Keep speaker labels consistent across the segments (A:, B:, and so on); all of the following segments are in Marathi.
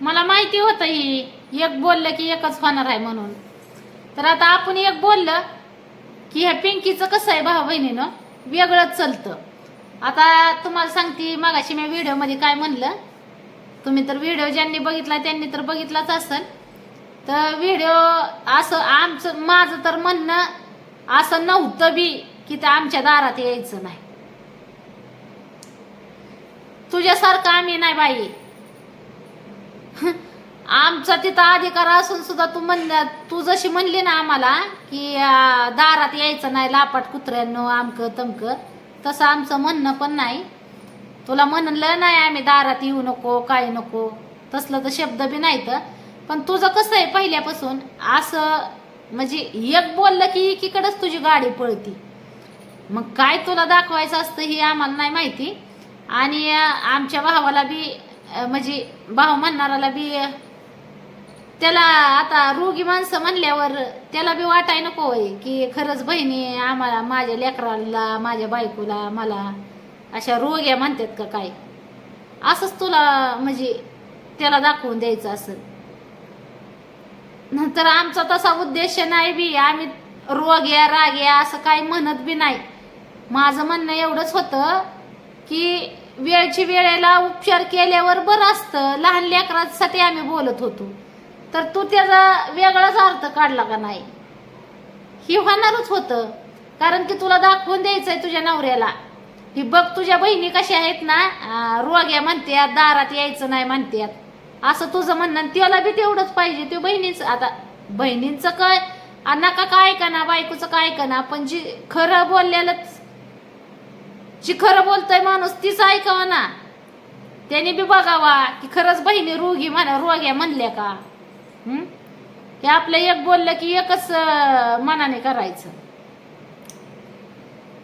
A: मला माहिती होतं ही. एक बोललं की एकच होणार आहे म्हणून. तर आता आपण एक बोललं की ह्या पिंकीचं कसं आहे भाऊ बहिणीनं? वेगळंच चलतं. आता तुम्हाला सांगते मागाशी मी व्हिडिओमध्ये काय म्हणलं? तुम्ही तर व्हिडिओ ज्यांनी बघितला त्यांनी तर बघितलाच असेल. तर व्हिडिओ असं आमचं माझं तर म्हणणं असं नव्हतं बी की ते आमच्या दारात यायचं नाही. तुझ्यासारखं आम्ही नाही बाई. आमचा तिथं अधिकार असून सुद्धा तू म्हण तू जशी म्हणली ना आम्हाला की दारात यायचं नाही लापाट कुत्र्यांनो आमकं तमकं तसं आमचं म्हणणं पण नाही. तुला म्हणलं नाही आम्ही दारात येऊ नको काय नको तसलं तर शब्द बी नाही तर पण तुझं कसं आहे पहिल्यापासून असं म्हणजे एक बोललं की एकीकडेच तुझी गाडी पळती. मग काय तुला दाखवायचं असतं हे आम्हाला नाही माहिती. आणि आमच्या भावाला बी म्हणजे भाव म्हणणाराला बी त्याला आता रोगी माणसं म्हणल्यावर त्याला बी वाटाय नको की खरंच बहिणी आम्हाला माझ्या लेकराला माझ्या बायकोला मला अशा रोग्या म्हणतात का काय? असंच तुला म्हणजे त्याला दाखवून द्यायचं असं. नंतर आमचा तसा उद्देश नाही बी आम्ही रोग्या राग्या असं काही म्हणत बी नाही. माझं म्हणणं एवढंच होतं की वेळची वेळेला उपचार केल्यावर बरं असतं. लहान लेकरांसाठी आम्ही बोलत होतो. तर तू त्याचा वेगळाच अर्थ काढला का नाही? हे होणारच होतं. कारण की तुला दाखवून द्यायचंय तुझ्या नवऱ्याला. ही बघ तुझ्या बहिणी कशा आहेत ना? रोग्या म्हणतात दारात यायचं नाही म्हणतात असं तुझं म्हणणं आणि त्याला बी तेवढंच पाहिजे. ते बहिणीच आता बहिणींचं काय? नका काय का ना बायकोचं काय ऐकाना? पण जी खरं बोललेलंच जी खरं बोलतोय माणूस तीच ऐकावा ना. त्याने बी बघावा की खरंच बहिणी रोगी म्हणा रोग्या म्हणल्या का? हे? आपलं एक बोललं की एकच मनाने करायचं.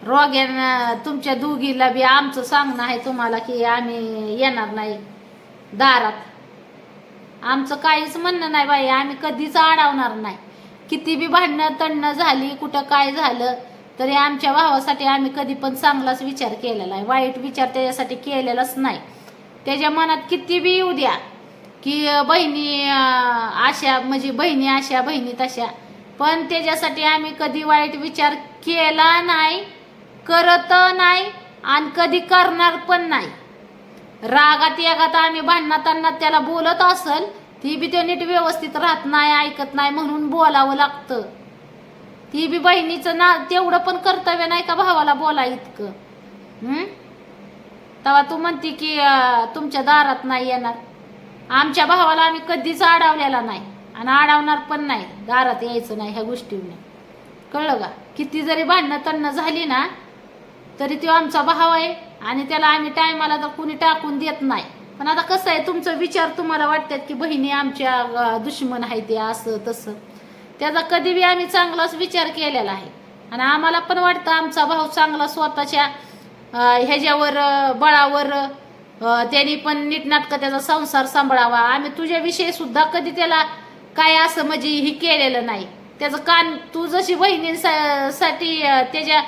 A: रोग्यानं तुमच्या दोघीला बी आमचं सांगणं आहे तुम्हाला की आम्ही येणार नाही दारात. आमचं काहीच म्हणणं नाही बाई आम्ही कधीच अडवणार नाही. किती बी भांडणं तणणं झाली कुठं काय झालं तरी आमच्या भावासाठी आम्ही कधी पण चांगलाच विचार केलेला आहे. वाईट विचार त्याच्यासाठी केलेलाच नाही. त्याच्या मनात किती बी येऊ द्या. की बहिणी अशा म्हणजे बहिणी अशा बहिणी तशा. पण त्याच्यासाठी आम्ही कधी वाईट विचार केला नाही करत नाही आणि कधी करणार पण नाही. रागात यागात आम्ही भांडणाताना त्याला बोलत असल ती बी ते नीट व्यवस्थित राहत नाही ऐकत नाही म्हणून बोलावं लागतं. ती बी बहिणीचं ना तेवढं पण कर्तव्य नाही का भावाला बोला इतकं? तेव्हा तू म्हणते की तुमच्या दारात नाही येणार. आमच्या भावाला आम्ही कधीच अडवलेला नाही. आणि अडवणार पण नाही. दारात यायचं नाही ह्या गोष्टीने. कळलं का? किती जरी भांडणं तणणं झाली ना तरी तो आमचा भाव आहे आणि त्याला आम्ही टायमाला तर कुणी टाकून देत नाही. पण आता कसं आहे तुमचा विचार तुम्हाला वाटतात की बहिणी आमच्या दुश्मन आहे ते असं तसं. त्याचा कधी बी आम्ही चांगलाच विचार केलेला आहे. आणि आम्हाला पण वाटतं आमचा भाव चांगला स्वतःच्या ह्याच्यावर बळावर त्यांनी पण नीटनाटकं त्याचा संसार सांभाळावा. आम्ही तुझ्याविषयी सुद्धा कधी त्याला काय असं म्हणजे ही केलेलं नाही. त्याचं कान तू जशी बहिणींसाठी त्याच्या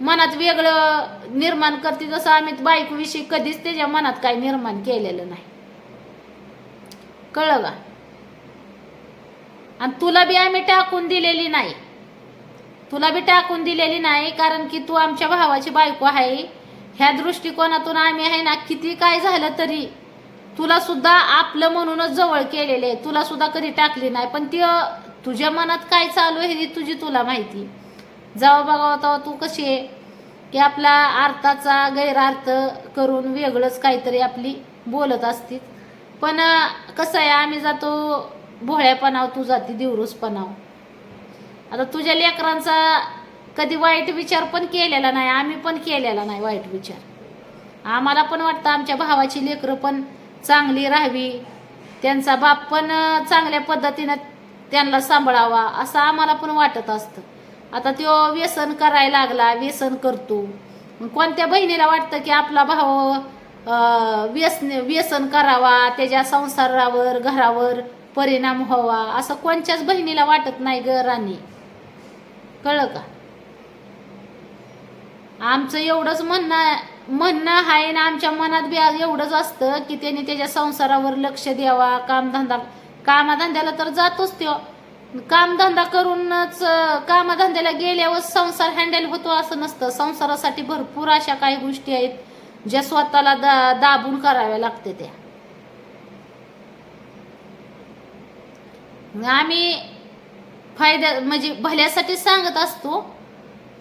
A: मनात वेगळं निर्माण करते तसं आम्ही बायकोविषयी कधीच त्याच्या मनात काय निर्माण केलेलं नाही. कळलं का? आणि तुला बी आम्ही टाकून दिलेली नाही. तुला बी टाकून दिलेली नाही कारण की तू आमच्या भावाची बायको आहे. ह्या दृष्टिकोनातून आम्ही आहे ना किती काय झालं तरी तुला सुद्धा आपलं म्हणूनच जवळ केलेले आहे. तुला सुद्धा कधी टाकली नाही. पण ती तुझ्या मनात काय चालू आहे ही तुझी तुला माहिती जेव्हा बघावं तेव्हा तू कशी आहे की आपला अर्थाचा गैरार्थ करून वेगळंच काहीतरी आपली बोलत असतील पण कसं आहे आम्ही जातो भोळ्यापणाव तू जाती दिवरूसपणाव आता तुझ्या लेकरांचा कधी वाईट विचार पण केलेला नाही आम्ही पण केलेला नाही वाईट विचार. आम्हाला पण वाटतं आमच्या भावाची लेकरं पण चांगली राहावी त्यांचा बाप पण चांगल्या पद्धतीनं त्यांना सांभाळावा असं आम्हाला पण वाटत असतं. आता तो व्यसन करायला लागला व्यसन करतो. कोणत्या बहिणीला वाटतं की आपला भाव व्यसन व्यसन करावा त्याच्या संसारावर घरावर परिणाम व्हावा असं कोणत्याच बहिणीला वाटत नाही ग राणी. कळलं का? आमचं एवढंच म्हणणं म्हणणं आहे ना आमच्या मनात बी एवढंच असतं की त्यांनी त्याच्या संसारावर लक्ष द्यावा कामधंदा कामाधंद्याला तर जातोच त्यो कामधंदा करूनच कामधंद्याला गेल्यावर संसार हँडल होतो असं नसतं. संसारासाठी भरपूर अशा काही गोष्टी आहेत ज्या स्वतःला दा दाबून कराव्या लागते त्या. आम्ही फायद्या म्हणजे भल्यासाठी सांगत असतो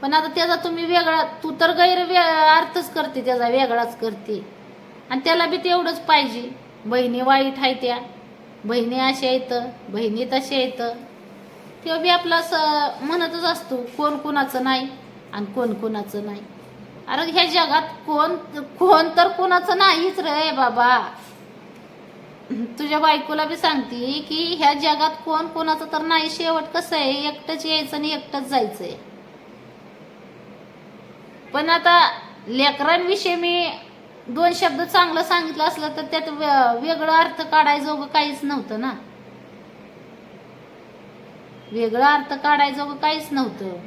A: पण आता त्याचा तुम्ही वेगळा तू तर गैर वे- अर्थच करते त्याचा वेगळाच करते. आणि त्याला बी तेवढंच पाहिजे. बहिणी वाईट आहे त्या. बहिणी अशा आहेत बहिणी तशा आहेत. तेव्हा बी आपला असं म्हणतच असतो कोण कोणाचं नाही आणि कोण कोणाचं नाही. अरे ह्या जगात कोण कोण तर कोणाचं नाहीच रे बाबा. तुझ्या बायकोला बी सांगते की ह्या जगात कोण कोणाचं तर नाही. शेवट कसं आहे एकटंच यायचं आणि एकटंच जायचंय. पण आता लेकरांविषयी मी दोन शब्द चांगलं सांगितलं असलं तर त्यात वेगळं अर्थ काढायजोगं काहीच नव्हतं ना. वेगळा अर्थ काढायजोगं काहीच नव्हतं.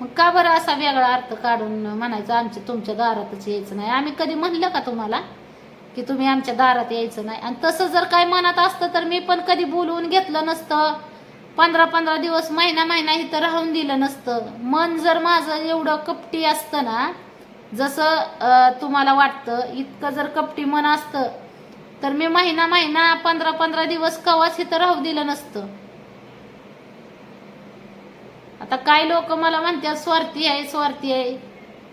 A: मग का बरं असा वेगळा अर्थ काढून म्हणायचं आमच्या तुमच्या दारातच यायचं नाही. आम्ही कधी म्हणलं का तुम्हाला की तुम्ही आमच्या दारात यायचं नाही? आणि तसं जर काय मनात असतं तर मी पण कधी बोलवून घेतलं नसतं. पंधरा पंधरा दिवस महिना महिना इथं राहून दिलं नसतं. मन जर माझं एवढं कपटी असतं ना जसं तुम्हाला वाटतं इतकं जर कपटी मन असतं तर मी महिना महिना पंधरा पंधरा दिवस कवाच इथं राहू दिलं नसतं. आता काय लोक मला म्हणतात स्वार्थी आहे स्वार्थी आहे.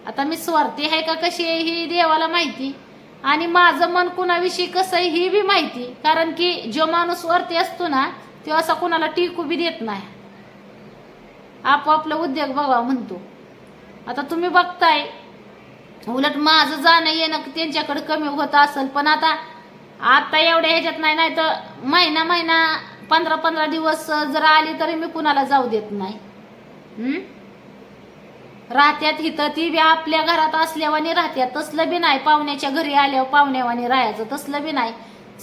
A: आता मी स्वार्थी आहे का कशी आहे ही देवाला माहिती. आणि माझं मन कुणाविषयी कसं आहे ही बी माहिती. कारण की जो माणूस वरती असतो ना तो असा कुणाला टिकू बी देत नाही. आपापला उद्योग बघा म्हणतो. आता तुम्ही बघताय उलट माझं जाणं येणं त्यांच्याकडे कमी होत असेल पण आता आता एवढ्या ह्याच्यात नाही नाही तर महिना महिना पंधरा पंधरा दिवस जर आली तरी मी कुणाला जाऊ देत नाही. राहत्यात इथं ती बी आपल्या घरात असल्यावानी राहत्यात तसलं बी नाही. पाहुण्याच्या घरी आल्यावर पाहुण्यावानी राहायचं तसलं बी नाही.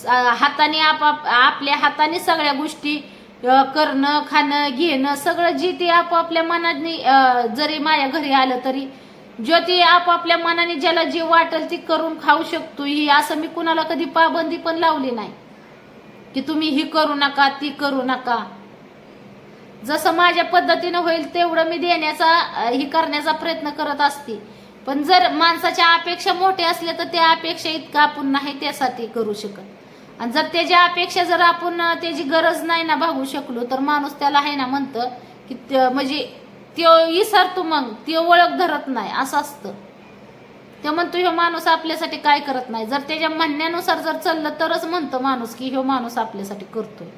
A: हाताने आपाप आपल्या हाताने सगळ्या गोष्टी करणं खाणं घेणं सगळं जी ती आपापल्या मनाने जरी माझ्या घरी आलं तरी जो आपापल्या मनाने ज्याला जी वाटेल ती करून खाऊ शकतो. ही असं मी कुणाला कधी पाबंदी पण लावली नाही. की तुम्ही ही करू नका ती करू नका. जसं माझ्या पद्धतीनं होईल तेवढं मी देण्याचा ही करण्याचा प्रयत्न करत असते. पण जर माणसाच्या अपेक्षा मोठ्या असल्या तर त्या अपेक्षा इतकं आपण नाही त्यासाठी करू शकत. आणि जर त्याच्या अपेक्षा जर आपण त्याची गरज नाही ना भागू शकलो तर माणूस त्याला आहे ना म्हणतं की म्हणजे त्यो विसरतो मग त्यो ओळख धरत नाही असं असतं. ते म्हणतो ह्यो माणूस आपल्यासाठी काय करत नाही. जर त्याच्या म्हणण्यानुसार जर चाललं तरच म्हणतो माणूस की ह्यो माणूस आपल्यासाठी करतोय.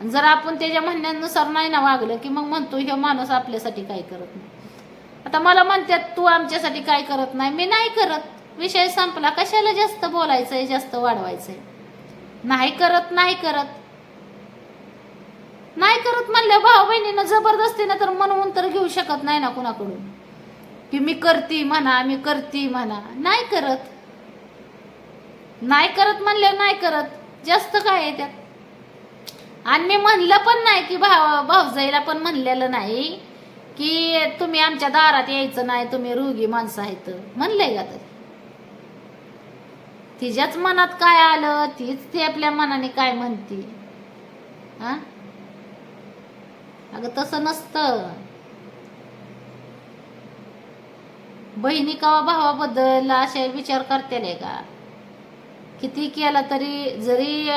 A: आणि जर आपण त्याच्या म्हणण्यानुसार नाही ना वागलं की मग म्हणतो ह्यो माणूस आपल्यासाठी काय करत नाही. आता मला म्हणतात तू आमच्यासाठी काय करत नाही? मी नाही करत. विषय संपला. कशाला जास्त बोलायचंय जास्त वाढवायचंय? नाही करत नाही करत. नाही करत म्हणलं भाऊ बहिणीनं जबरदस्तीनं तर म्हणून तर घेऊ शकत नाही ना कुणाकडून. की मी करते म्हणा मी करते म्हणा. नाही करत. नाही करत म्हणलं नाही करत. जास्त काय आहे त्यात? आणि मी म्हणलं पण नाही की भाव भाऊजाईला पण म्हणलेलं नाही की तुम्ही आमच्या दारात यायचं नाही तुम्ही रोगी माणसं आहेत. म्हणलंय का तर? तिच्याच मनात काय आलं तीच ती आपल्या मनाने काय म्हणती? हा? अगं तसं नसतं. बहिणी कवा भावाबद्दल असे विचार करतेले का? किती केला तरी जरी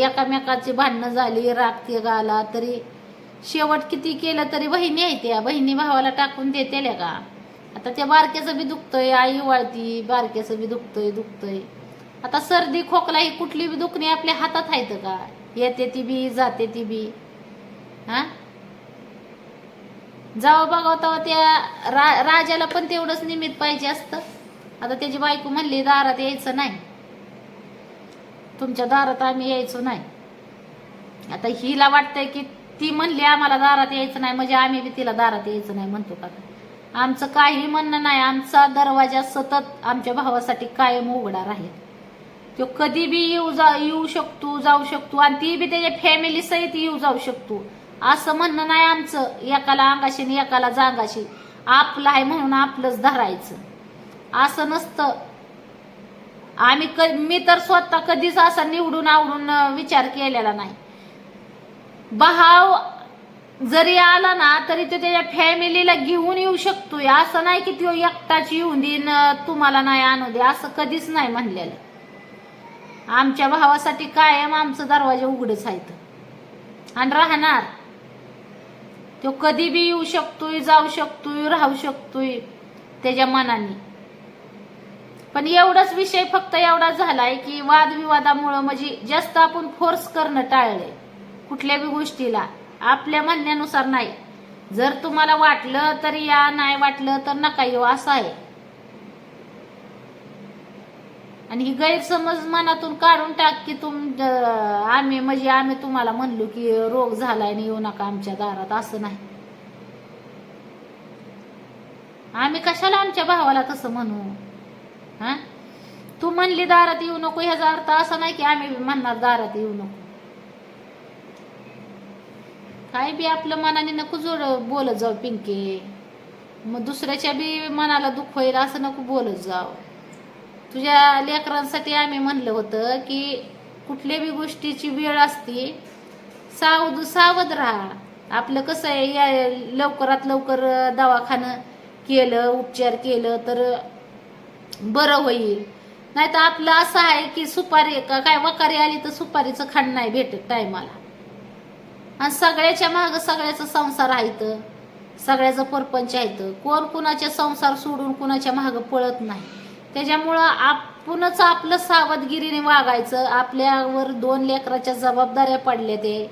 A: एकामेकाची भांडणं झाली राग ते गाला तरी शेवट किती केलं तरी बहिणी आहे त्या? बहिणी भावाला टाकून देतेल्या का? आता त्या बारक्याचं बी दुखतंय आई वाळती बारक्याचं बी दुखतंय दुखतंय. आता सर्दी खोकला ही कुठली बी दुखणी आपल्या हातात आहेत का? येते ती बी जाते ती बी. हा? जावं बघावं तेव्हा त्या रा राजाला पण तेवढंच निमित्त पाहिजे असतं. आता त्याची बायको म्हणली दारात यायचं नाही. तुमच्या दारात आम्ही यायचो नाही. आता हिला वाटतंय की ती म्हणली आम्हाला दारात यायचं नाही. म्हणजे आम्ही बी तिला दारात यायचं नाही म्हणतो का? आमचं काही म्हणणं नाही. आमचा दरवाजा सतत आमच्या भावासाठी कायम उघडा राहील. तो कधी बी येऊ जा येऊ शकतो जाऊ शकतो आणि ती बी त्याच्या फॅमिली सहित येऊ जाऊ शकतो. असं म्हणणं नाही आमचं. एकाला अंगाशी आणि एकाला जांगाशी आपलं आहे म्हणून आपलंच धरायचं. असं नसतं. आम्ही क मी तर स्वतः कधीच असा निवडून आवडून विचार केलेला नाही. भाव जरी आला ना तरी तो त्याच्या फॅमिलीला घेऊन येऊ शकतोय असं नाही की तो एकटाच येऊन देईन तुम्हाला नाही आणू दे. असं कधीच नाही म्हणलेलं. आमच्या भावासाठी कायम आमचं दरवाजा उघडच आहेत. आणि राहणार. तो कधी बी येऊ शकतोय जाऊ शकतोय राहू शकतोय त्याच्या मनाने. पण एवढाच विषय फक्त एवढा झालाय की वादविवादामुळं म्हणजे जास्त आपण फोर्स करणं टाळलंय. कुठल्या बी गोष्टीला. आपल्या म्हणण्यानुसार नाही. जर तुम्हाला वाटलं तर या नाही वाटलं तर नका येऊ असं आहे. आणि ही गैरसमज मनातून काढून टाक की तुम आम्ही म्हणजे आम्ही तुम्हाला म्हणलो की रोग झालाय आणि येऊ नका आमच्या दारात असं नाही. आम्ही कशाला आमच्या भावाला तसं म्हणू? हा? तू म्हणली दारात येऊ नको ह्याचा अर्थ असा नाही की आम्ही बी म्हणणार दारात येऊ नको. काय बी आपलं मनाने नको जोड बोलत जाऊ पिंके. मग दुसऱ्याच्या बी मनाला दुःख होईल असं नको बोलत जाऊ. तुझ्या लेकरांसाठी आम्ही म्हणलं होतं की कुठल्या बी गोष्टीची वेळ असते सावध सावध राहा. आपलं कसं आहे या लवकरात लवकर दवाखानं केलं उपचार केलं तर बरं होईल. नाही तर आपलं असं आहे की सुपारी का काय वकारी आली तर सुपारीचं खाण नाही भेटत टायमाला. आणि सगळ्याच्या माग सगळ्याचा संसार आहेत. सगळ्याचं परपंच आहेत. कोण कुणाचे संसार सोडून कुणाच्या माग पळत नाही. त्याच्यामुळं आपणच आपलं सावधगिरीने वागायचं. आपल्यावर दोन लेकराच्या जबाबदाऱ्या पडल्या ते.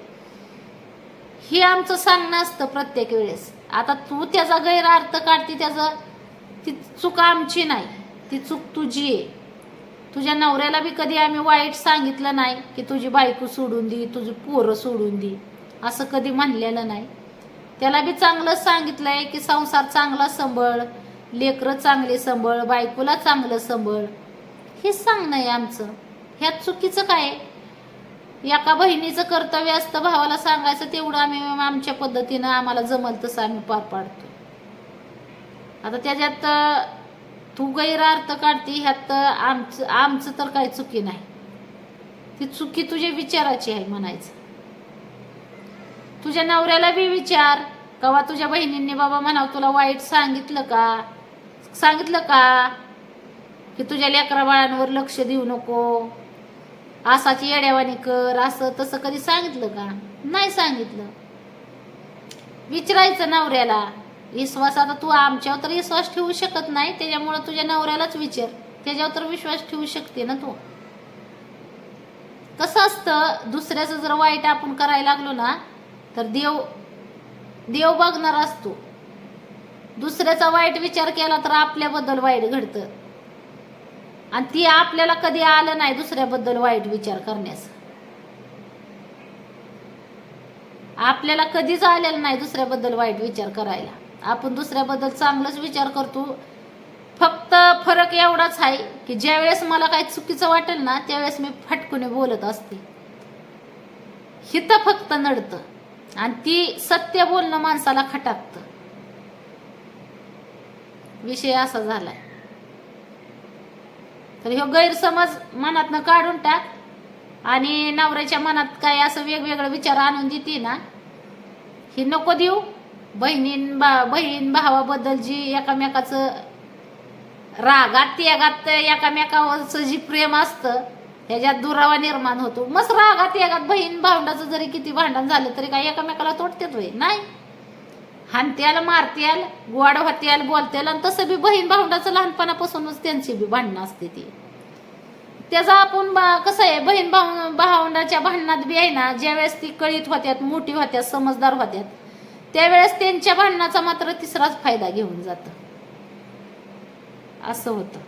A: हे आमचं सांगणं असतं प्रत्येक वेळेस. आता तू त्याचा गैरअर्थ काढते त्याचं ती चूक आमची नाही. ती चूक तुझी आहे. तुझ्या नवऱ्याला बी कधी आम्ही वाईट सांगितलं नाही की तुझी बायको सोडून दे तुझी पोरं सोडून दे. असं कधी म्हणलेलं नाही. त्याला बी चांगलंच सांगितलंय की संसार चांगला संभळ लेकरं चांगले संभळ बायकोला चांगलं संभळ. हे सांगणं आहे आमचं. ह्यात चुकीचं काय? एका बहिणीचं कर्तव्य असतं भावाला सांगायचं तेवढं आम्ही आमच्या पद्धतीनं आम्हाला जमल तसं आम्ही पार पाडतो. आता त्याच्यात तू गैरअर्थ काढते ह्यात आमचं आमचं तर काही चुकी नाही. ती चुकी तुझ्या विचाराची आहे म्हणायचं. तुझ्या नवऱ्याला बी विचार. कवा तुझ्या बहिणींनी बाबा म्हणाव तुला वाईट सांगितलं का? सांगितलं का? की तुझ्या लेकरा बाळांवर लक्ष देऊ नको. असाची येड्यावानी कर असं तसं कधी सांगितलं का? नाही सांगितलं. विचारायचं नवऱ्याला. विश्वास आता तू आमच्यावर तर विश्वास ठेवू शकत नाही त्याच्यामुळं तुझ्या नवऱ्यालाच विचार. त्याच्यावर तर विश्वास ठेवू शकते ना तू. कसं असतं दुसऱ्याचं जर वाईट आपण करायला लागलो ना तर देव देव बघणार असतो. दुसऱ्याचा वाईट विचार केला तर आपल्याबद्दल वाईट घडतं. आणि ती आपल्याला कधी आलं नाही दुसऱ्याबद्दल वाईट विचार करण्यास. आपल्याला कधीच आलेलं नाही दुसऱ्याबद्दल वाईट विचार करायला. आपण दुसऱ्याबद्दल चांगलाच विचार करतो. फक्त फरक एवढाच आहे की ज्यावेळेस मला काही चुकीचं वाटेल ना त्यावेळेस मी फटकुने बोलत असते. हिथं फक्त नडतं. आणि ती सत्य बोलणं माणसाला खटाकतं. विषय असा झालाय. तर ह्यो गैरसमज मनातनं काढून टाक आणि नवऱ्याच्या मनात काय असं वेगवेगळं विचार आणून देते ना हे नको देऊ. बहिणीन बा बहीण भावाबद्दल जी एकामेकाचं रागात त्यागात एकामेकावरचं जी प्रेम असतं ह्याच्यात दुरावा निर्माण होतो. मस्त रागात यागात बहीण भावंडाचं जरी किती भांडण झालं तरी काय एकामेकाला तोडतेत वय नाही. हानत्याल मारत्याल गोड होत्याल बोलत्याल आणि तसं बी बहीण भावंडाचं लहानपणापासूनच त्यांची बी भांडणं असते ती. त्याचा आपण बा- कसं आहे बहीण भाऊ भावंडाच्या भांडणात बी आहे ना ज्यावेळेस ती कळीत होत्यात मोठी होत्यात समजदार होत्यात त्यावेळेस त्यांच्या भांडणाचा मात्र तिसराच फायदा घेऊन जात. असं होतं.